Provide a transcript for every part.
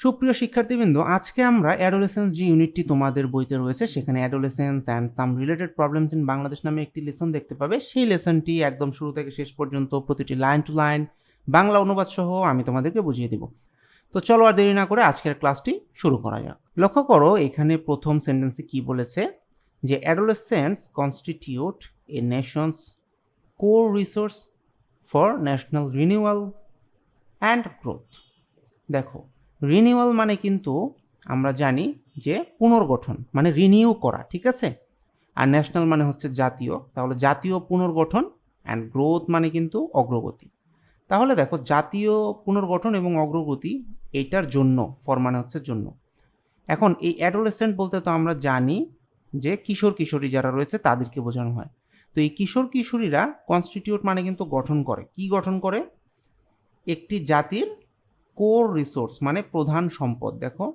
সুপ্রিয় শিক্ষার্থীবৃন্দ, আজকে আমরা অ্যাডোলেসেন্স যে ইউনিটটি তোমাদের বইতে রয়েছে, সেখানে adolescence and some related problems in Bangladesh নামে একটি লেসন দেখতে পাবে। সেই লেসনটি একদম শুরু থেকে শেষ পর্যন্ত প্রতিটি লাইন টু লাইন বাংলা অনুবাদ সহ আমি তোমাদেরকে বুঝিয়ে দেব। তো চলো আর দেরি না করে আজকের ক্লাসটি শুরু করা যাক। লক্ষ্য করো, এখানে প্রথম সেন্টেন্সে কি বলেছে? যে adolescence constitute a nation's core resource for national renewal and growth দেখো রিনিউয়াল মানে কিন্তু আমরা জানি যে পুনর্গঠন মানে রিনিউ করা, ঠিক আছে? আর ন্যাশনাল মানে হচ্ছে জাতীয়, তাহলে জাতীয় পুনর্গঠন অ্যান্ড গ্রোথ মানে কিন্তু অগ্রগতি। তাহলে দেখো, জাতীয় পুনর্গঠন এবং অগ্রগতি এইটার জন্য ফর মানে হচ্ছে জন্য। এখন এই অ্যাডোলেসেন্ট বলতে তো আমরা জানি যে কিশোর কিশোরী যারা রয়েছে তাদেরকে বোঝানো হয়। তো এই কিশোর কিশোরীরা কনস্টিটিউট মানে কিন্তু গঠন করে। কি গঠন করে? একটি জাতির কোর রিসোর্স মানে প্রধান সম্পদ, দেখো।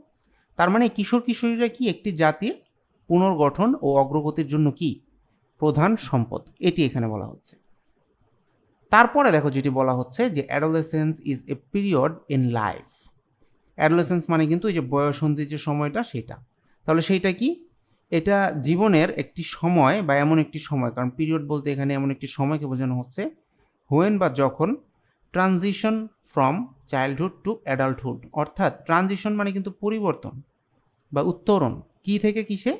তার মানে কিশোর কিশোরীরা কি? একটি জাতির পুনর্গঠন ও অগ্রগতির জন্য কি? প্রধান সম্পদ। এটি এখানে বলা হচ্ছে। তারপরে দেখো যেটি বলা হচ্ছে যে adolescence is a period in life adolescence মানে কিন্তু এই যে বয়সন্ধির যে সময়টা, সেটা। তাহলে সেইটা কি? এটা জীবনের একটি সময় বা এমন একটি সময়, কারণ পিরিয়ড বলতে এখানে এমন একটি সময়কে বোঝানো হচ্ছে। হোয়েন বা যখন transition from childhood to adulthood অর্থাৎ ট্রানজিশন মানে কিন্তু পরিবর্তন বা উত্তরণ। কি থেকে কিসে?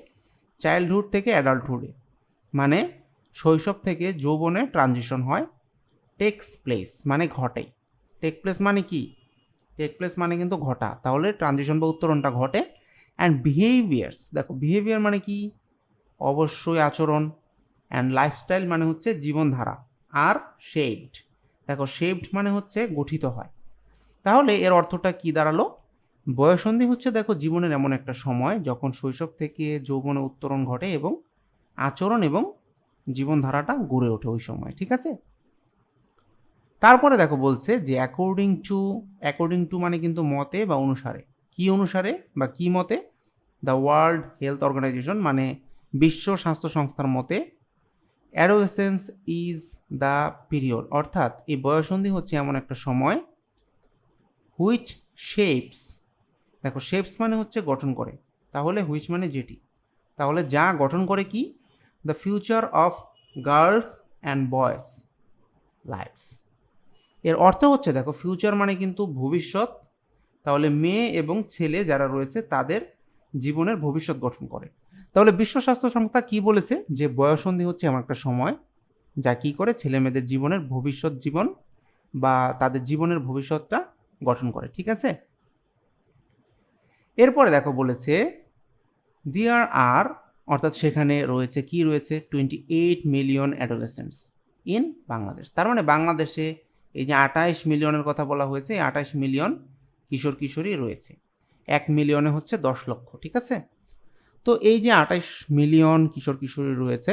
চাইল্ডহুড থেকে অ্যাডাল্টহুডে মানে শৈশব থেকে যৌবনে ট্রানজিশন হয় টেক্স প্লেস মানে ঘটে। টেক প্লেস মানে কি? টেক প্লেস মানে কিন্তু ঘটা। তাহলে ট্রানজিশন বা উত্তরণটা ঘটে। অ্যান্ড বিহেভিয়ার্স দেখো বিহেভিয়ার মানে কি? অবশ্যই আচরণ। অ্যান্ড লাইফস্টাইল মানে হচ্ছে জীবনধারা। আর শেপড দেখো শেপড মানে হচ্ছে গঠিত হয়। তাহলে এর অর্থটা কি দাঁড়াল? বয়সন্ধি হচ্ছে দেখো জীবনের এমন একটা সময় যখন শৈশব থেকে যৌবনে উত্তরণ ঘটে এবং আচরণ এবং জীবনধারাটা গড়ে ওঠে ওই সময়, ঠিক আছে? তারপরে দেখো বলছে যে অ্যাকর্ডিং টু অ্যাকর্ডিং টু মানে কিন্তু মতে বা অনুসারে। কি অনুসারে বা কি মতে? দ্য ওয়ার্ল্ড হেলথ অর্গানাইজেশন মানে বিশ্ব স্বাস্থ্য সংস্থার মতে অ্যাডোলেসেন্স ইজ দ্য পিরিয়ড অর্থাৎ এই বয়সন্ধি হচ্ছে এমন একটা সময় হুইচ শেপস দেখো শেপস মানে হচ্ছে গঠন করে, তাহলে হুইচ মানে যেটি, তাহলে যা গঠন করে কি? The future of girls and boys lives এর অর্থ হচ্ছে দেখো ফিউচার মানে কিন্তু ভবিষ্যৎ, তাহলে মেয়ে এবং ছেলে যারা রয়েছে তাদের জীবনের ভবিষ্যৎ গঠন করে। তাহলে বিশ্ব স্বাস্থ্য সংস্থা কি বলেছে? যে বয়সন্ধি হচ্ছে এমন একটা সময় যা কি করে ছেলে মেয়েদের জীবনের ভবিষ্যৎ জীবন বা তাদের জীবনের ভবিষ্যৎটা গঠন করে, ঠিক আছে? এরপরে দেখো বলেছে দিয়ার আর অর্থাৎ সেখানে রয়েছে, কি রয়েছে? Twenty eight million adolescents in Bangladesh তার মানে বাংলাদেশে এই যে আঠাইশ মিলিয়নের কথা বলা হয়েছে, এই মিলিয়ন কিশোর কিশোরী রয়েছে। এক মিলিয়নে হচ্ছে দশ লক্ষ, ঠিক আছে? তো এই যে আঠাইশ মিলিয়ন কিশোর কিশোরী রয়েছে,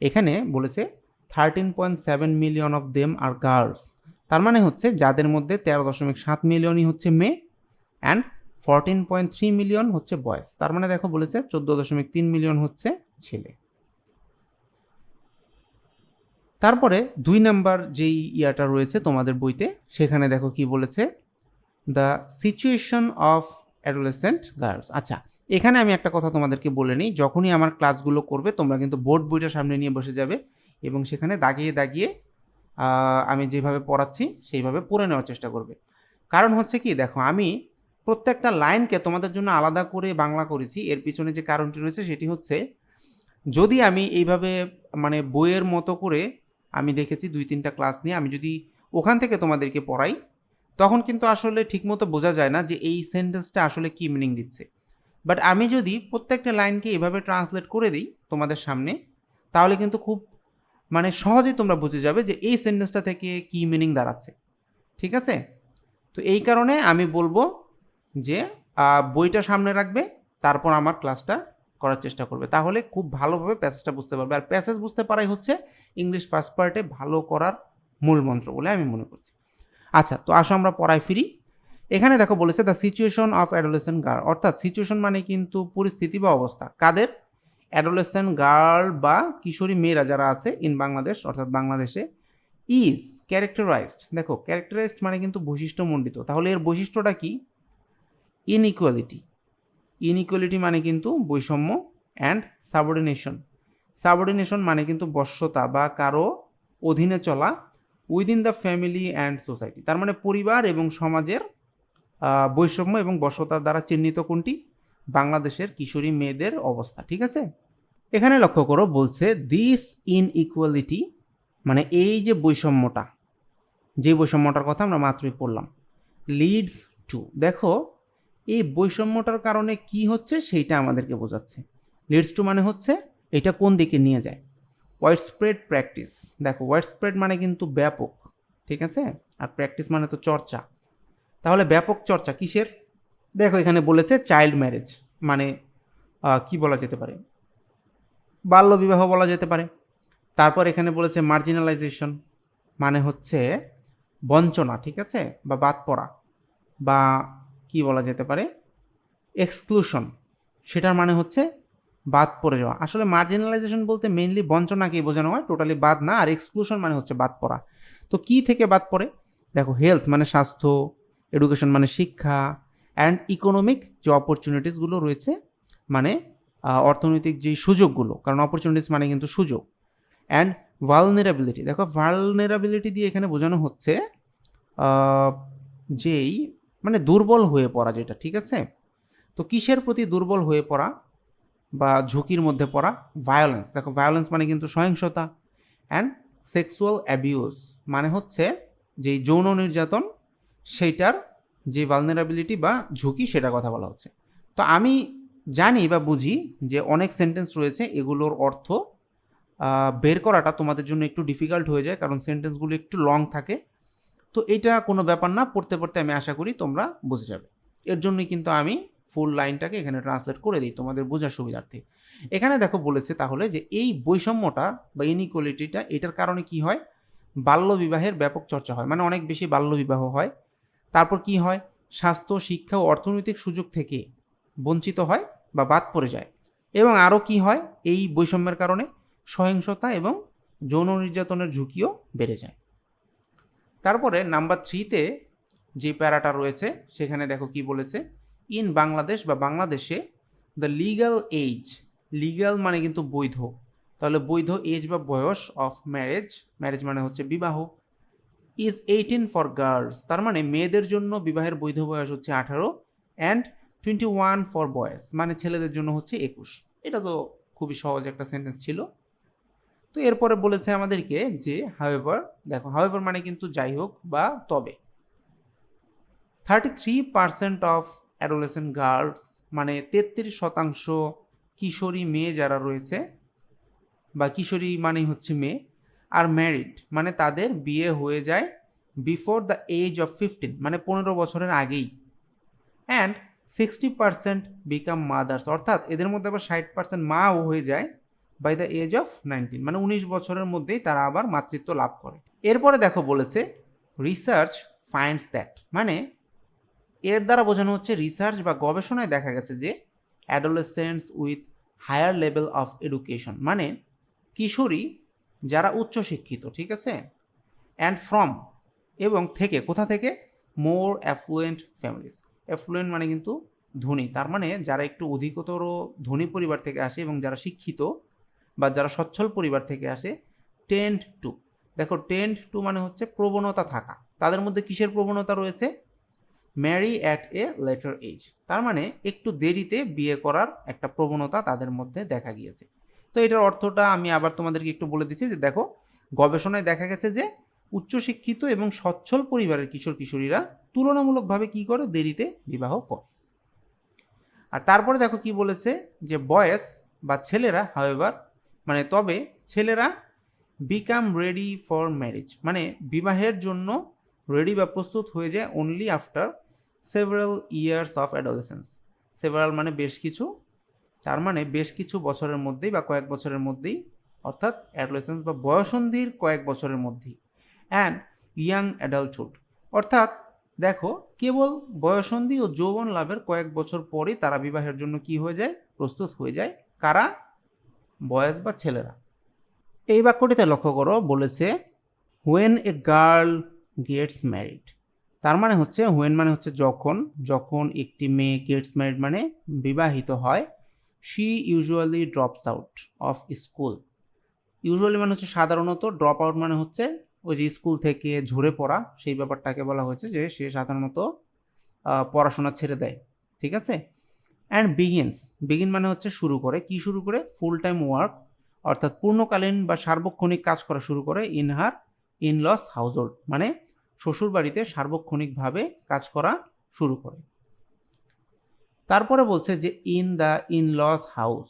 এখানে বলেছে thirteen point seven million of them are girls তার মানে হচ্ছে যাদের মধ্যে তেরো দশমিক সাত মিলিয়নই হচ্ছে মেয়ে and fourteen point three million হচ্ছে বয়েস তার মানে দেখো বলেছে চোদ্দ দশমিক তিন মিলিয়ন হচ্ছে ছেলে। তারপরে দুই নাম্বার যেই ইয়াটা রয়েছে তোমাদের বইতে, সেখানে দেখো কি বলেছে the situation of adolescent girls আচ্ছা এখানে আমি একটা কথা তোমাদেরকে বলে নিই, যখনই আমার ক্লাসগুলো করবে তোমরা কিন্তু বোর্ড বইটা সামনে নিয়ে বসে যাবে এবং সেখানে দাগিয়ে দাগিয়ে আমি যেভাবে পড়াচ্ছি, সেইভাবে পড়ে নেওয়ার চেষ্টা করবে। কারণ হচ্ছে কি, দেখো, আমি প্রত্যেকটা লাইনকে তোমাদের জন্য আলাদা করে বাংলা করেছি। এর পিছনে যে কারণটি রয়েছে, সেটি হচ্ছে যদি আমি এইভাবে মানে বইয়ের মতো করে আমি দেখেছি দুই, তিনটা ক্লাস নিয়ে, আমি যদি ওখান থেকে তোমাদেরকে পড়াই, তখন কিন্তু আসলে ঠিকমতো বোঝা যায় না যে এই সেন্টেন্সটা আসলে কী মিনিং দিচ্ছে। বাট আমি যদি প্রত্যেকটা লাইনকে এভাবে ট্রান্সলেট করে দিই তোমাদের সামনে, তাহলে কিন্তু খুব মানে সহজেই তোমরা বুঝে যাবে যে এই সেন্টেন্সটা থেকে কী মিনিং দাঁড়াচ্ছে। ঠিক আছে? তো এই কারণে আমি বলব যে বইটা সামনে রাখবে, তারপর আমার ক্লাসটা করার চেষ্টা করবে। তাহলে খুব ভালোভাবে প্যাসেজটা বুঝতে পারবে। আর প্যাসেজ বুঝতে পারাই হচ্ছে ইংলিশ ফার্স্ট পার্টে ভালো করার মূল মন্ত্র বলে আমি মনে করছি। আচ্ছা তো আসো আমরা পড়ায় ফিরি। এখানে দেখো বলেছে the situation of adolescent girl অর্থাৎ সিচুয়েশন মানে কিন্তু পরিস্থিতি বা অবস্থা। কাদের? অ্যাডোলেসেন্ট গার্ল বা কিশোরী মেয়েরা যারা আছে ইন বাংলাদেশ, অর্থাৎ বাংলাদেশে ইজ ক্যারেক্টারাইজড দেখো ক্যারেক্টারাইজড মানে কিন্তু বৈশিষ্ট্যমণ্ডিত। তাহলে এর বৈশিষ্ট্যটা কি? ইনইকুয়ালিটি ইনইকুয়ালিটি মানে কিন্তু বৈষম্য অ্যান্ড সাবঅর্ডিনেশন সাবঅর্ডিনেশন মানে কিন্তু বশ্যতা বা কারও অধীনে চলা within the family and society তার মানে পরিবার এবং সমাজের বৈষম্য এবং বশ্যতার দ্বারা চিহ্নিত কোনটি? বাংলাদেশের কিশোরী মেয়েদের অবস্থা, ঠিক আছে? এখানে লক্ষ্য করো, বলছে দিস ইনইকুয়ালিটি মানে এই যে বৈষম্যটা, যে বৈষম্যটার কথা আমরা মাত্রই পড়লাম লিডস টু দেখো, এই বৈষম্যটার কারণে কি হচ্ছে সেইটা আমাদেরকে বোঝাচ্ছে। লিডস টু মানে হচ্ছে এটা কোন দিকে নিয়ে যায়? ওয়াইড স্প্রেড প্র্যাকটিস দেখো ওয়াইড স্প্রেড মানে কিন্তু ব্যাপক, ঠিক আছে? আর প্র্যাকটিস মানে তো চর্চা। তাহলে ব্যাপক চর্চা কিসের? দেখো, এখানে বলেছে চাইল্ড ম্যারেজ মানে কি বলা যেতে পারে? বাল্যবিবাহ বলা যেতে পারে। তারপর এখানে বলেছে মার্জিনালাইজেশন মানে হচ্ছে বঞ্চনা, ঠিক আছে? বা বাদ পড়া, বা কি বলা যেতে পারে? এক্সক্লুশন সেটার মানে হচ্ছে বাদ পড়ে যাওয়া। আসলে মার্জিনালাইজেশন বলতে মেইনলি বঞ্চনাকেই বোঝানো হয় টোটালি বাদ না, আর এক্সক্লুশন মানে হচ্ছে বাদ পড়া। তো কি থেকে বাদ পড়ে? দেখো হেলথ মানে স্বাস্থ্য এডুকেশন মানে শিক্ষা অ্যান্ড ইকোনমিক যে অপরচুনিটিসগুলো রয়েছে মানে অর্থনৈতিক যে সুযোগগুলো, কারণ অপরচুনিটিস মানে কিন্তু সুযোগ অ্যান্ড ভালনেরাবিলিটি দেখো ভালনেরাবিলিটি দিয়ে এখানে বোঝানো হচ্ছে যেই মানে দুর্বল হয়ে পড়া যেটা, ঠিক আছে? তো কিসের প্রতি দুর্বল হয়ে পড়া বা ঝুঁকির মধ্যে পড়া? ভায়োলেন্স দেখো ভায়োলেন্স মানে কিন্তু সহিংসতা অ্যান্ড সেক্সুয়াল অ্যাবিউজ মানে হচ্ছে যেই যৌন নির্যাতন, সেইটার যে ভালনারাবিলিটি বা ঝুঁকি সেটার কথা বলা হচ্ছে। তো আমি জানি বা বুঝি যে অনেক সেন্টেন্স রয়েছে, এগুলোর অর্থ বের করাটা তোমাদের জন্য একটু ডিফিকাল্ট হয়ে যায়, কারণ সেন্টেন্সগুলো একটু লং থাকে। তো এটা কোনো ব্যাপার না, পড়তে পড়তে আমি আশা করি তোমরা বুঝে যাবে। এর জন্যই কিন্তু আমি ফুল লাইনটাকে এখানে ট্রান্সলেট করে দিই তোমাদের বোঝার সুবিধার্থে। এখানে দেখো বলেছে তাহলে যে এই বৈষম্যটা বা ইনইকুয়ালিটিটা এটার কারণে কি হয়? বাল্যবিবাহের ব্যাপক চর্চা হয়। মানে অনেক বেশি বাল্যবিবাহ হয়। তারপর কি হয়? স্বাস্থ্য, শিক্ষা ও অর্থনৈতিক সুযোগ থেকে বঞ্চিত হয় বা বাদ পড়ে যায়। এবং আরও কি হয়? এই বৈষম্যের কারণে সহিংসতা এবং যৌন নির্যাতনের ঝুঁকিও বেড়ে যায়। তারপরে নাম্বার থ্রিতে যে প্যারাটা রয়েছে, সেখানে দেখো কি বলেছে? ইন বাংলাদেশ বা বাংলাদেশে দ্য লিগ্যাল এজ লিগ্যাল মানে কিন্তু বৈধ। তাহলে বৈধ এজ বা বয়স অফ ম্যারেজ ম্যারেজ মানে হচ্ছে বিবাহ। ইজ এইটিন ফর গার্লস তার মানে মেয়েদের জন্য বিবাহের বৈধ বয়স হচ্ছে আঠারো and twenty one for boys মানে ছেলেদের জন্য হচ্ছে একুশ। এটা তো খুবই সহজ একটা সেন্টেন্স ছিল। তো এরপরে বলেছে আমাদেরকে যে হাওয়েভার দেখো হাওয়েভার মানে কিন্তু যাই হোক বা তবে। Thirty three percent of adolescent girls মানে তেত্রিশ শতাংশ কিশোরী মেয়ে যারা রয়েছে, বা কিশোরী মানেই হচ্ছে মেয়ে আর ম্যারিড মানে তাদের বিয়ে হয়ে যায় before the age of fifteen মানে পনেরো বছরের আগেই। And sixty percent become mothers অর্থাৎ এদের মধ্যে আবার ষাট পার্সেন্ট মাও হয়ে যায় by the age of nineteen মানে উনিশ বছরের মধ্যেই তারা আবার মাতৃত্ব লাভ করে। এরপরে দেখো বলেছে রিসার্চ ফাইন্ডস দ্যাট মানে এর দ্বারা বোঝানো হচ্ছে রিসার্চ বা গবেষণায় দেখা গেছে যে adolescents with higher level of education মানে কিশোরী যারা উচ্চশিক্ষিত ঠিক আছে? অ্যান্ড ফ্রম এবং থেকে, কোথা থেকে? মোর অ্যাফ্লুয়েন্ট ফ্যামিলিস অ্যাফ্লুয়েন্ট মানে কিন্তু ধনী, তার মানে যারা একটু অধিকতর ধনী পরিবার থেকে আসে এবং যারা শিক্ষিত বা যারা সচ্ছল পরিবার থেকে আসে টেন্ড টু দেখো টেন্ড টু মানে হচ্ছে প্রবণতা থাকা। তাদের মধ্যে কিসের প্রবণতা রয়েছে? Marry at a later age তার মানে একটু দেরিতে বিয়ে করার একটা প্রবণতা তাদের মধ্যে দেখা গিয়েছে। তো এটার অর্থটা আমি আবার তোমাদেরকে একটু বলে দিচ্ছি যে দেখো, গবেষণায় দেখা গেছে যে উচ্চশিক্ষিত এবং সচ্ছল পরিবারের কিশোর কিশোরীরা তুলনামূলকভাবে কি করে? দেরিতে বিবাহ করে। আর তারপরে দেখো কি বলেছে যে বয়েস বা ছেলেরা হাওয়েভার মানে তবে ছেলেরা বিকাম রেডি ফর ম্যারেজ মানে বিবাহের জন্য রেডি বা প্রস্তুত হয়ে যায় only after several years of adolescence several মানে বেশ কিছু তার মানে বেশ কিছু বছরের মধ্যেই বা কয়েক বছরের মধ্যেই, অর্থাৎ অ্যাডোলেসেন্স বা বয়সন্ধির কয়েক বছরের মধ্যেই অ্যান্ড ইয়াং অ্যাডাল্টহুড অর্থাৎ দেখো কেবল বয়সন্ধি ও যৌবন লাভের কয়েক বছর পরেই তারা বিবাহের জন্য কি হয়ে যায়? প্রস্তুত হয়ে যায়। কারা? বয়স বা ছেলেরা। এই বাক্যটিতে লক্ষ্য করো, বলেছে when a girl gets married তার মানে হচ্ছে হোয়েন মানে হচ্ছে যখন যখন একটি মেয়ে গেটস ম্যারিড মানে বিবাহিত হয়। She usually drops out of school usually মানে হচ্ছে সাধারণত ড্রপ আউট মানে হচ্ছে ওই যে স্কুল থেকে ঝরে পড়া, সেই ব্যাপারটাকে বলা হয়েছে যে সে সাধারণত পড়াশোনা ছেড়ে দেয়। ঠিক আছে? অ্যান্ড বিগিনস বিগিন মানে হচ্ছে শুরু করে। কি শুরু করে? ফুল টাইম ওয়ার্ক অর্থাৎ পূর্ণকালীন বা সার্বক্ষণিক কাজ করা শুরু করে in her in laws household মানে শ্বশুর বাড়িতে সার্বক্ষণিকভাবে কাজ করা শুরু করে। তারপরে বলছে যে in the in laws house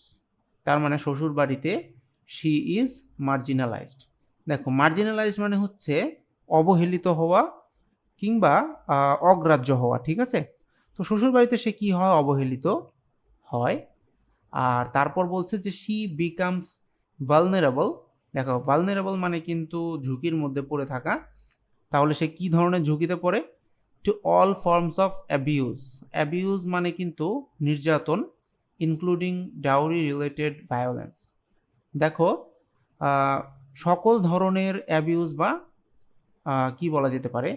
তার মানে শ্বশুর বাড়িতে শি ইজ মার্জিনালাইজড দেখো মার্জিনালাইজড মানে হচ্ছে অবহেলিত হওয়া কিংবা অগ্রাহ্য হওয়া, ঠিক আছে? তো শ্বশুর বাড়িতে সে কি হয়? অবহেলিত হয়। আর তারপর বলছে যে শি বিকামস ভালনারেবল দেখো ভালনারেবল মানে কিন্তু ঝুঁকির মধ্যে পড়ে থাকা। তাহলে সে কি ধরনের ঝুঁকিতে পড়ে? To all forms of abuse abuse মানে কিন্তু নির্যাতন ইনক্লুডিং ডাউরি রিলেটেড ভায়োলেন্স দেখো সকল ধরনের অ্যাবিউজ বা কি বলা যেতে পারে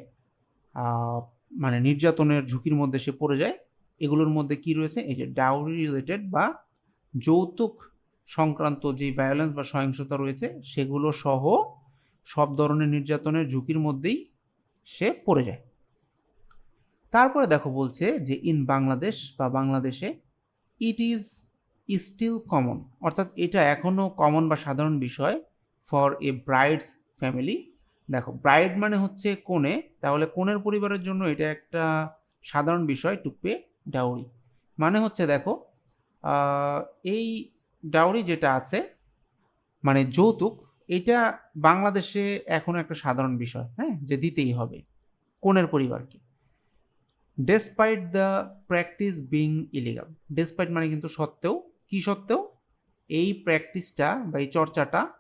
মানে নির্যাতনের ঝুঁকির মধ্যে সে পড়ে যায়, এগুলোর মধ্যে কি রয়েছে? এই যে ডাউরি রিলেটেড বা যৌতুক সংক্রান্ত যে ভায়োলেন্স বা সহিংসতা রয়েছে, সেগুলো সহ সব ধরনের নির্যাতনের ঝুঁকির মধ্যেই সে পড়ে যায়। তারপরে দেখো বলছে যে ইন বাংলাদেশ বা বাংলাদেশে ইট ইজ স্টিল কমন অর্থাৎ এটা এখনও কমন বা সাধারণ বিষয় ফর এ ব্রাইডস ফ্যামিলি দেখো ব্রাইড মানে হচ্ছে কোণে তাহলে কোণের পরিবারের জন্য এটা একটা সাধারণ বিষয় টু ডাউরি মানে হচ্ছে দেখো এই ডাউরি যেটা আছে মানে যৌতুক, এটা বাংলাদেশে এখন একটা সাধারণ বিষয় হ্যাঁ যে দিতেই হবে কোণের পরিবারকে। Despite the practice being illegal despite মানে কিন্তু সত্ত্বেও, কি সত্ত্বেও? এই প্র্যাকটিসটা বা এই চর্চাটা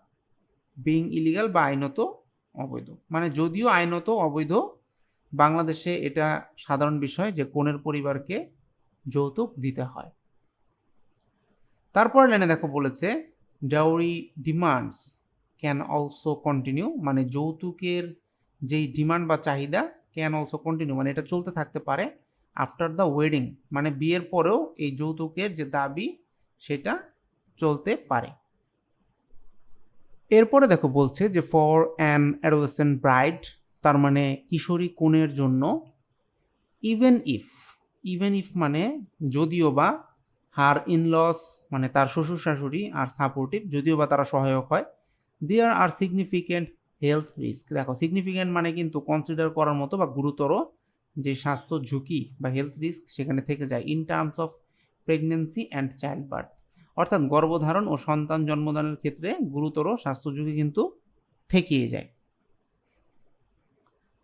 বিং ইলিগাল বা আইনত অবৈধ। মানে যদিও আইনত অবৈধ, বাংলাদেশে এটা সাধারণ বিষয় যে কোণের পরিবারকে যৌতুক দিতে হয়। তারপর লেনে দেখো বলেছে dowry demands can also continue মানে যৌতুকের যেই ডিমান্ড বা চাহিদা ক্যান অলসো কন্টিনিউ মানে এটা চলতে থাকতে পারে আফটার দ্য ওয়েডিং মানে বিয়ের পরেও এই যৌতুকের যে দাবি সেটা চলতে পারে। এরপরে দেখো বলছে যে ফর অ্যান অ্যাডোলেসেন্ট ব্রাইড তার মানে কিশোরী কনের জন্য ইভেন ইফ ইভেন ইফ মানে যদিও বা হার ইনলস মানে তার শ্বশুর শাশুড়ি আর সাপোর্টিভ যদিও বা তারা সহায়ক হয় there are significant health risk দেখো সিগনিফিকেন্ট মানে কিন্তু কনসিডার করার মতো বা গুরুতর যে স্বাস্থ্য ঝুঁকি বা হেলথ রিস্ক সেখানে থেকে যায় in terms of pregnancy and childbirth অর্থাৎ গর্ভধারণ ও সন্তান জন্মদানের ক্ষেত্রে গুরুতর স্বাস্থ্য ঝুঁকি কিন্তু থেকেই যায়।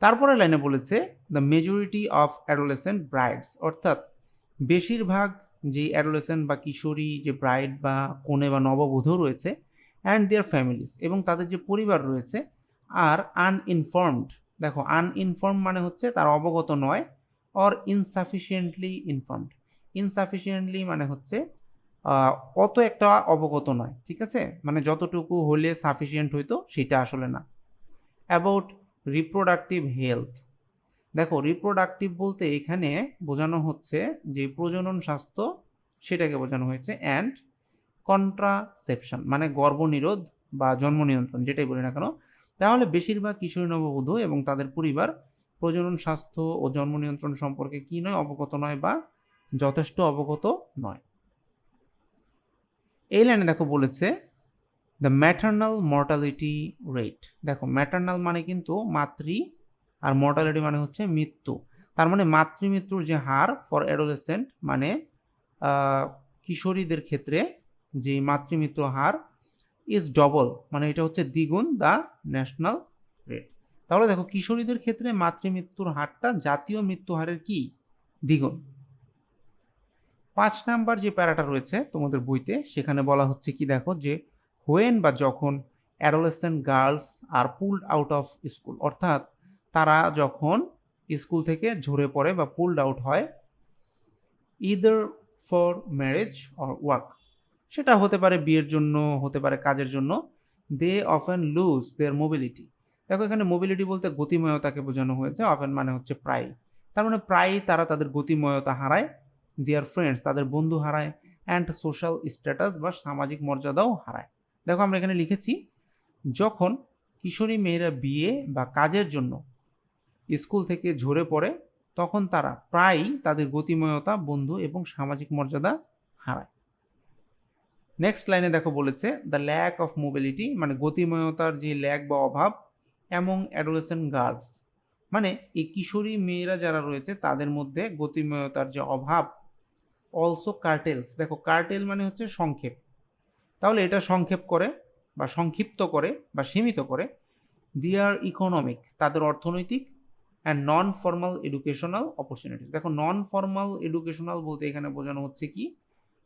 তারপরে লাইনে বলেছে the majority of adolescent brides অর্থাৎ বেশিরভাগ যে অ্যাডোলেসেন্ট বা কিশোরী, যে ব্রাইড বা কনে বা নববধূ রয়েছে অ্যান্ড দেয়ার ফ্যামিলিস এবং তাদের যে পরিবার রয়েছে আর আনইনফর্মড দেখো আনইনফর্ম মানে হচ্ছে তার অবগত নয় অর ইনসাফিসিয়েন্টলি ইনফর্মড ইনসাফিসিয়েন্টলি মানে হচ্ছে অত একটা অবগত নয়, ঠিক আছে? মানে যতটুকু হলে সাফিসিয়েন্ট হইতো সেটা আসলে না। অ্যাবাউট রিপ্রোডাক্টিভ হেলথ দেখো রিপ্রোডাক্টিভ বলতে এখানে বোঝানো হচ্ছে যে প্রজনন স্বাস্থ্য, সেটাকে বোঝানো হয়েছে অ্যান্ড কন্ট্রাসেপশন মানে গর্ভনিরোধ বা জন্ম নিয়ন্ত্রণ, যেটাই বলি না কেন তাহলে বেশিরভাগ কিশোরী নববধূ এবং তাদের পরিবার প্রজনন স্বাস্থ্য ও জন্ম নিয়ন্ত্রণ সম্পর্কে কি নয়, অবগত নয় বা যথেষ্ট অবগত নয়। এই লাইনে দেখো বলেছে দ্য ম্যাটার্নাল মর্টালিটি রেট দেখো ম্যাটার্নাল মানে কিন্তু মাতৃ আর মর্টালিটি মানে হচ্ছে মৃত্যু। তার মানে মাতৃমৃত্যুর যে হার ফর অ্যাডোলেসেন্ট মানে কিশোরীদের ক্ষেত্রে যে মাতৃমৃত্যু হার ইজ ডবল মানে এটা হচ্ছে দ্বিগুণ দ্য ন্যাশনাল রেট তাহলে দেখো, কিশোরীদের ক্ষেত্রে মাতৃমৃত্যুর হারটা জাতীয় মৃত্যু হারের কি? দ্বিগুণ। পাঁচ নাম্বার যে প্যারাটা রয়েছে তোমাদের বইতে, সেখানে বলা হচ্ছে কি দেখো, যে হোয়েন বা যখন adolescent girls are pulled out of school অর্থাৎ তারা যখন স্কুল থেকে ঝরে পড়ে বা পুলড আউট হয় either for marriage or work সেটা হতে পারে বিয়ের জন্য, হতে পারে কাজের জন্য। They often lose their mobility দেখো এখানে মোবিলিটি বলতে গতিময়তাকে বোঝানো হয়েছে অফেন মানে হচ্ছে প্রায়। তার মানে প্রায়ই তারা তাদের গতিময়তা হারায় দেয়ার ফ্রেন্ডস তাদের বন্ধু হারায় অ্যান্ড সোশ্যাল স্ট্যাটাস বা সামাজিক মর্যাদাও হারায়। দেখো আমরা এখানে লিখেছি, যখন কিশোরী মেয়েরা বিয়ে বা কাজের জন্য স্কুল থেকে ঝরে পড়ে, তখন তারা প্রায়ই তাদের গতিময়তা, বন্ধু এবং সামাজিক মর্যাদা হারায়। নেক্সট লাইনে দেখো বলেছে দ্য ল্যাক অফ মোবিলিটি মানে গতিময়তার যে ল্যাক বা অভাব অ্যামং অ্যাডোলেসেন্ট গার্লস মানে এই কিশোরী মেয়েরা যারা রয়েছে, তাদের মধ্যে গতিময়তার যে অভাব অলসো কার্টেলস দেখো কার্টেল মানে হচ্ছে সংক্ষেপ। তাহলে এটা সংক্ষেপ করে বা সংক্ষিপ্ত করে বা সীমিত করে দিয়ার ইকোনমিক তাদের অর্থনৈতিক and non formal educational opportunities দেখো নন ফর্মাল এডুকেশনাল বলতে এখানে বোঝানো হচ্ছে কি?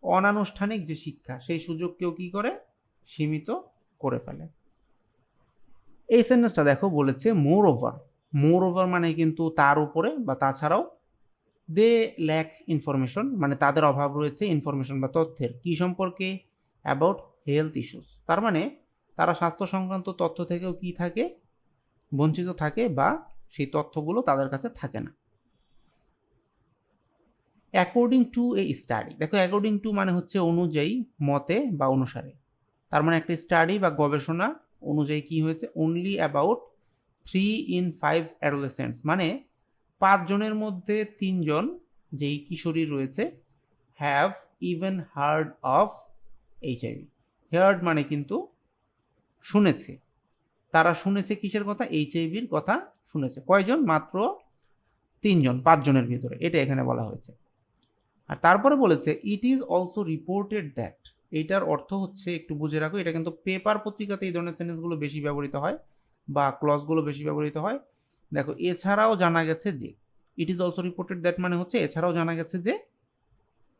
অনানুষ্ঠানিক যে শিক্ষা, সেই সুযোগকেও কি করে? সীমিত করে ফেলে। এই সেন্টেন্সটা দেখো বলেছে মোর ওভার মোর ওভার মানে কিন্তু তার উপরে বা তাছাড়াও দে ল্যাক ইনফরমেশন মানে তাদের অভাব রয়েছে ইনফরমেশন বা তথ্যের। কি সম্পর্কে? অ্যাবাউট হেলথ ইস্যুস তার মানে তারা স্বাস্থ্য সংক্রান্ত তথ্য থেকেও কি থাকে? বঞ্চিত থাকে বা সেই তথ্যগুলো তাদের কাছে থাকে না। অ্যাকর্ডিং টু এ স্টাডি দেখো অ্যাকর্ডিং টু মানে হচ্ছে অনুযায়ী মতে বা অনুসারে। তার মানে একটা স্টাডি বা গবেষণা অনুযায়ী কি হয়েছে? Only about three in five adolescents মানে পাঁচজনের মধ্যে তিনজন যেই কিশোরী রয়েছে have even heard of HIV heard মানে কিন্তু শুনেছে। তারা শুনেছে কিসের কথা? এইচআইভির কথা শুনেছে। কয়জন? মাত্র তিনজন, পাঁচজনের ভিতরে। এটা এখানে বলা হয়েছে। আর তারপরে বলেছে it is also reported that এইটার অর্থ হচ্ছে, একটু বুঝে রাখো, এটা কিন্তু পেপার পত্রিকাতে এই ধরনের সেন্টেন্সগুলো বেশি ব্যবহৃত হয় বা ক্লজগুলো বেশি ব্যবহৃত হয়। দেখো, এছাড়াও জানা গেছে যে it is also reported that মানে হচ্ছে, এছাড়াও জানা গেছে যে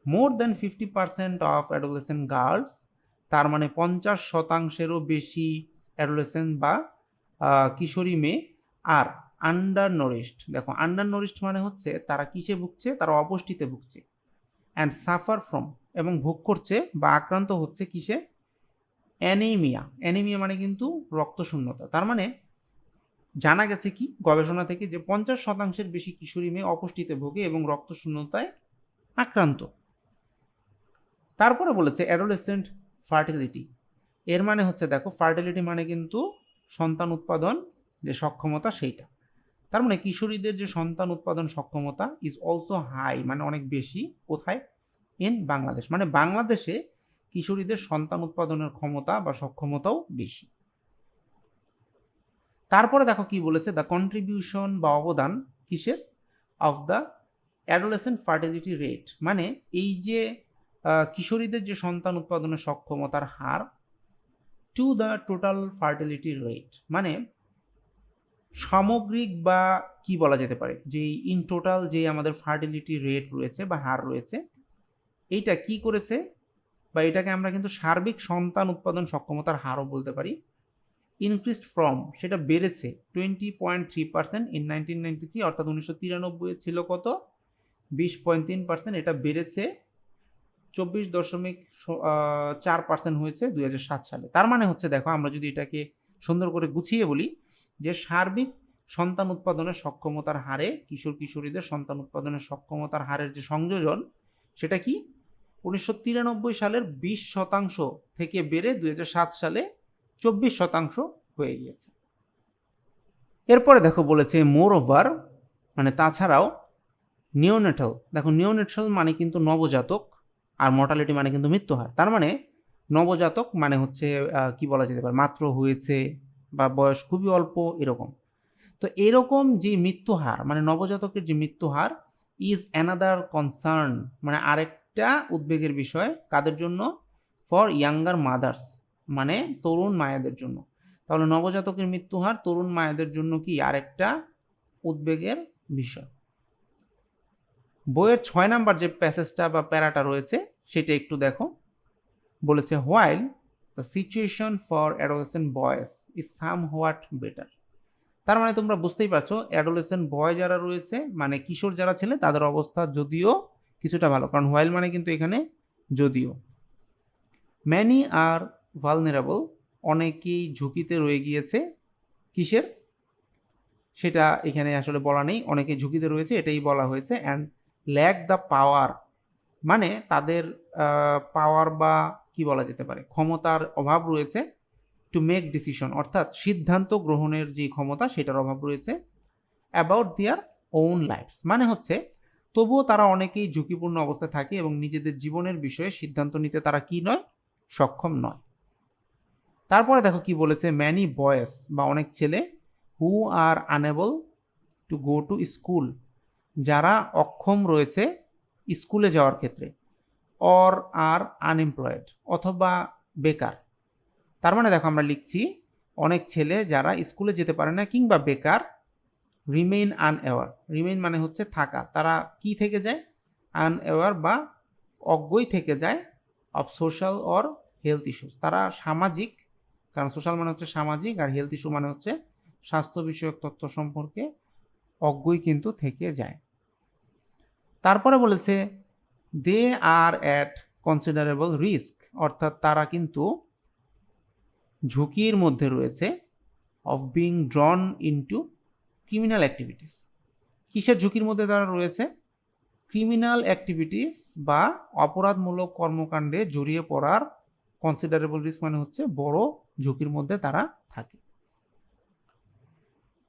more than fifty percent of adolescent girls তার মানে পঞ্চাশ শতাংশেরও বেশি অ্যাডোলেসেন্ট বা কিশোরী মেয়ে আর আন্ডার নরিস্ট দেখো আন্ডার নরিস্ট মানে হচ্ছে, তারা কিসে ভুগছে? তারা অপুষ্টিতে ভুগছে। অ্যান্ড সাফার ফ্রম এবং ভোগ করছে বা আক্রান্ত হচ্ছে কিসে? অ্যানিমিয়া অ্যানিমিয়া মানে কিন্তু রক্তশূন্যতা। তার মানে জানা গেছে কি, গবেষণা থেকে যে পঞ্চাশ শতাংশের বেশি কিশোরী মেয়ে অপুষ্টিতে ভোগে এবং রক্তশূন্যতায় আক্রান্ত। তারপরে বলেছে অ্যাডোলেসেন্ট ফার্টিলিটি এর মানে হচ্ছে দেখো ফার্টিলিটি মানে কিন্তু সন্তান উৎপাদন যে সক্ষমতা সেইটা। তার মানে কিশোরীদের যে সন্তান উৎপাদন সক্ষমতা ইজ অলসো হাই মানে অনেক বেশি, কোথায়? ইন বাংলাদেশ। মানে বাংলাদেশে কিশোরীদের সন্তান উৎপাদনের ক্ষমতা বা সক্ষমতাও বেশি। তারপরে দেখো কি বলেছে দ্য কন্ট্রিবিউশন বা অবদান কিসের? Of the adolescent fertility rate মানে এই যে কিশোরীদের যে সন্তান উৎপাদনের সক্ষমতার হার to the total fertility rate মানে সামগ্রিক বা কি বলা যেতে পারে? যে ইন টোটাল যে আমাদের ফার্টিলিটি রেট রয়েছে বা হার রয়েছে, এইটা কি করেছে? বা এটাকে আমরা কিন্তু সার্বিক সন্তান উৎপাদন সক্ষমতার হারও বলতে পারি। ইনক্রিজড ফ্রম সেটা বেড়েছে twenty point three percent in nineteen ninety three অর্থাৎ উনিশশো তিরানব্বই ছিল কত? বিশ পয়েন্ট তিন পার্সেন্ট এটা বেড়েছে চব্বিশ দশমিক চার পার্সেন্ট হয়েছে দুই সাত সালে। তার মানে হচ্ছে দেখো, আমরা যদি এটাকে সুন্দর করে গুছিয়ে বলি যে সার্বিক সন্তান উৎপাদনের সক্ষমতার হারে, কিশোর কিশোরীদের সন্তান উৎপাদনের সক্ষমতার হারের যে সংযোজন, সেটা কি? উনিশশো তিরানব্বই সালের বিশ শতাংশ থেকে বেড়ে দুই হাজার সাত সালে চব্বিশ শতাংশ হয়ে গিয়েছে। এরপরে দেখো বলেছে মোর ওভার মানে তাছাড়াও নিওনেটাল দেখো নিওনেটাল মানে কিন্তু নবজাতক আর মর্টালিটি মানে কিন্তু মৃত্যু হার তার মানে নবজাতক মানে হচ্ছে কি বলা যেতে পারে? মাত্র হয়েছে বা বয়স খুবই অল্প, এরকম। তো এরকম যে মৃত্যুহার মানে নবজাতকের যে মৃত্যু হার ইজ অ্যানাদার কনসার্ন মানে আরেকটা উদ্বেগের বিষয় কাদের জন্য? ফর ইয়াঙ্গার মাদার্স মানে তরুণ মায়েদের জন্য। তাহলে নবজাতকের মৃত্যু হার তরুণ মায়েদের জন্য কি আরেকটা উদ্বেগের বিষয়? বইয়ের ছয় নাম্বার যে প্যাসেজটা বা প্যারাটা রয়েছে, সেটা একটু দেখো। বলেছে while the situation for adolescent boys is somewhat better তার মানে তোমরা বুঝতেই পারছ অ্যাডোলেসেন্ট বয় যারা রয়েছে মানে কিশোর যারা ছেলে, তাদের অবস্থা যদিও কিছুটা ভালো। কারণ হোয়াইল মানে কিন্তু এখানে যদিও। ম্যানি আর ভালনারেবল অনেকেই ঝুঁকিতে রয়ে গিয়েছে। কিসের? সেটা এখানে আসলে বলা নেই। অনেকে ঝুঁকিতে রয়েছে, এটাই বলা হয়েছে। অ্যান্ড ল্যাক দ্য পাওয়ার মানে তাদের পাওয়ার বা কি বলা যেতে পারে? ক্ষমতার অভাব রয়েছে টু মেক ডিসিশন অর্থাৎ সিদ্ধান্ত গ্রহণের যে ক্ষমতা, সেটার অভাব রয়েছে অ্যাবাউট দিয়ার ওন লাইফস মানে হচ্ছে, তবুও তারা অনেকেই ঝুঁকিপূর্ণ অবস্থায় থাকে এবং নিজেদের জীবনের বিষয়ে সিদ্ধান্ত নিতে তারা কি নয়? সক্ষম নয়। তারপরে দেখো কি বলেছে ম্যানি বয়েস বা অনেক ছেলে who are unable to go to school যারা অক্ষম রয়েছে স্কুলে যাওয়ার ক্ষেত্রে। অর আর আনএমপ্লয়েড অথবা বেকার। তার মানে দেখো আমরা লিখছি, অনেক ছেলে যারা স্কুলে যেতে পারে না কিংবা বেকার রিমেইন আনএওয়ার রিমেইন মানে হচ্ছে থাকা। তারা কি থেকে যায়? আনএওয়ার বা অজ্ঞই থেকে যায় of social or health issues তারা সামাজিক, কারণ সোশ্যাল মানে হচ্ছে সামাজিক আর হেলথ ইস্যু মানে হচ্ছে স্বাস্থ্য বিষয়ক তথ্য সম্পর্কে অজ্ঞই কিন্তু থেকে যায়। তারপরে বলেছে they are at considerable risk অর্থাৎ তারা কিন্তু ঝুঁকির মধ্যে রয়েছে of being drawn into criminal activities কিসের ঝুঁকির মধ্যে তারা রয়েছে? ক্রিমিনাল অ্যাক্টিভিটিস বা অপরাধমূলক কর্মকাণ্ডে জড়িয়ে পড়ার কনসিডারেবল রিস্ক মানে হচ্ছে বড় ঝুঁকির মধ্যে তারা থাকে।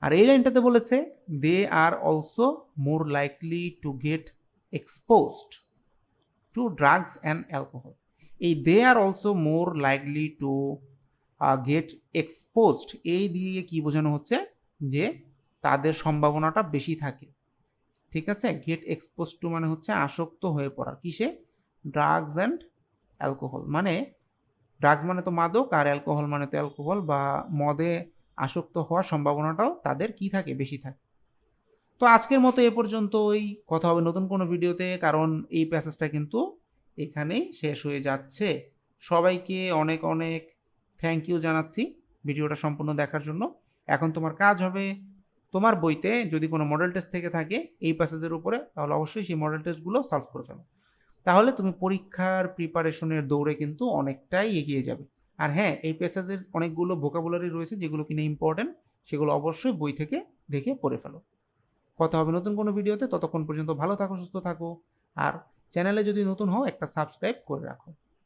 আর এই লাইনটাতে বলেছে they are also more likely to get exposed to drugs and alcohol এই they are also more likely to get exposed এই দিয়ে কি বোঝানো হচ্ছে? যে তাদের সম্ভাবনাটা বেশি থাকে। ঠিক আছে? গেট এক্সপোজ টু মানে হচ্ছে আসক্ত হয়ে পড়া কিসে? ড্রাগস অ্যান্ড অ্যালকোহল মানে ড্রাগস মানে তো মাদক আর অ্যালকোহল মানে তো অ্যালকোহল বা মদে আসক্ত হওয়ার সম্ভাবনাটাও তাদের কি থাকে? বেশি থাকে। তো আজকের মতো এ পর্যন্তই। কথা হবে নতুন কোনো ভিডিওতে, কারণ এই প্যাসেজটা কিন্তু এখানেই শেষ হয়ে যাচ্ছে। সবাইকে অনেক অনেক থ্যাংক ইউ জানাচ্ছি ভিডিওটা সম্পূর্ণ দেখার জন্য। এখন তোমার কাজ হবে তোমার বইতে যদি কোনো মডেল টেস্ট থেকে থাকে এই প্যাসেজের উপরে, তাহলে অবশ্যই সেই মডেল টেস্টগুলো সলভ করে ফেলো। তাহলে তুমি পরীক্ষার প্রিপারেশনের দৌড়ে কিন্তু অনেকটাই এগিয়ে যাবে। আর হ্যাঁ এই প্যাসেজের অনেকগুলো ভোকাবুলারি রয়েছে যেগুলো কিনা ইম্পর্টেন্ট সেগুলো অবশ্যই বই থেকে দেখে পড়ে ফেলো। কথা হবে নতুন কোনো ভিডিওতে, ততক্ষণ পর্যন্ত ভালো থাকো, সুস্থ থাকো, আর চ্যানেলে যদি নতুন হও, একটা সাবস্ক্রাইব করে রাখো।